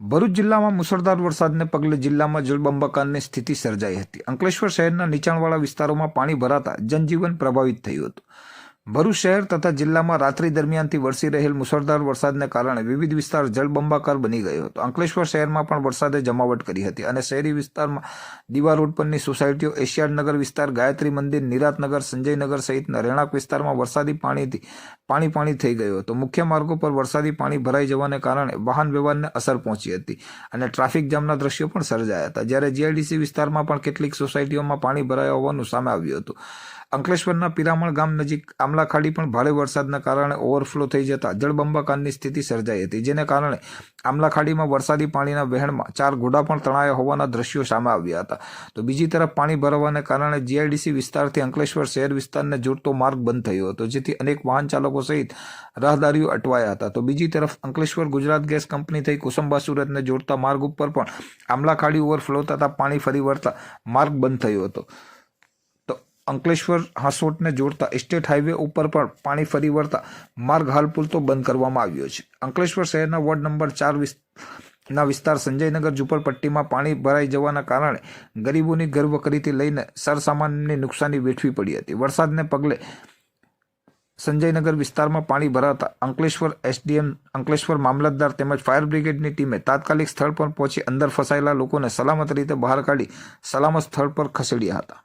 ભરૂચ જિલ્લામાં મુસળધાર વરસાદને પગલે જિલ્લામાં જળબંબાકારની સ્થિતિ સર્જાઈ હતી. અંકલેશ્વર શહેરના નીચાણવાળા વિસ્તારોમાં પાણી ભરાતા જનજીવન પ્રભાવિત થયું હતું. ભરૂચ શહેર તથા જિલ્લામાં રાત્રિ દરમિયાનથી વરસી રહેલ મુસળધાર વરસાદને કારણે વિવિધ વિસ્તાર જળબંબાકાર બની ગયો હતો. અંકલેશ્વર શહેરમાં પણ વરસાદે જમાવટ કરી હતી અને શહેરી વિસ્તારમાં દીવા રોડ પરની સોસાયટીઓ એશિયાડનગર વિસ્તાર, ગાયત્રી મંદિર નિરાતનગર સંજયનગર સહિતના રહેણાંક વિસ્તારમાં વરસાદી પાણીથી, પાણી પાણી થઈ ગયો હતો. મુખ્ય માર્ગો પર વરસાદી પાણી ભરાઈ જવાને કારણે વાહન વ્યવહારને અસર પહોંચી હતી અને ટ્રાફિક જામના દ્રશ્યો પણ સર્જાયા હતા. જ્યારે જીઆઈડીસી વિસ્તારમાં પણ કેટલીક સોસાયટીઓમાં પાણી ભરાયા હોવાનું સામે આવ્યું હતું. અંકલેશ્વરના પિરામણ ગામ નજીક આમલાખાડી પણ ભારે વરસાદના કારણે ઓવરફ્લો થઈ જતા જળબંબાકારની સ્થિતિ સર્જાઈ હતી, જેને કારણે આમલાખાડીમાં વરસાદી પાણીના વહેણમાં ચાર ઘોડા પણ તણાયા હોવાના દ્રશ્યો સામે આવ્યા હતા. તો બીજી તરફ પાણી ભરાવાને કારણે જીઆઈડીસી વિસ્તારથી અંકલેશ્વર શહેર વિસ્તારને જોડતો માર્ગ બંધ થયો હતો, જેથી અનેક વાહન ચાલકો સહિત રાહદારીઓ અટવાયા હતા. તો બીજી તરફ અંકલેશ્વર ગુજરાત ગેસ કંપની થઈ કુસુંબા સુરતને જોડતા માર્ગ ઉપર પણ આમલાખાડી ઓવરફ્લો થતા પાણી ફરી વળતા માર્ગ બંધ થયો હતો. અંકલેશ્વર હાંસોટને જોડતા સ્ટેટ હાઈવે ઉપર પણ પાણી ફરી વળતા માર્ગ હાલ પૂરતો બંધ કરવામાં આવ્યો છે. અંકલેશ્વર શહેરના વોર્ડ નંબર ચાર ના વિસ્તાર સંજયનગર ઝુંપડપટ્ટીમાં પાણી ભરાઈ જવાના કારણે ગરીબોની ગર્ભકરીથી લઈને સરસામાનની નુકસાની વેઠવી પડી હતી. વરસાદને પગલે સંજયનગર વિસ્તારમાં પાણી ભરાતા અંકલેશ્વર એસડીએમ, અંકલેશ્વર મામલતદાર તેમજ ફાયર બ્રિગેડની ટીમે તાત્કાલિક સ્થળ પર પહોંચી અંદર ફસાયેલા લોકોને સલામત રીતે બહાર કાઢી સલામત સ્થળ પર ખસેડ્યા હતા.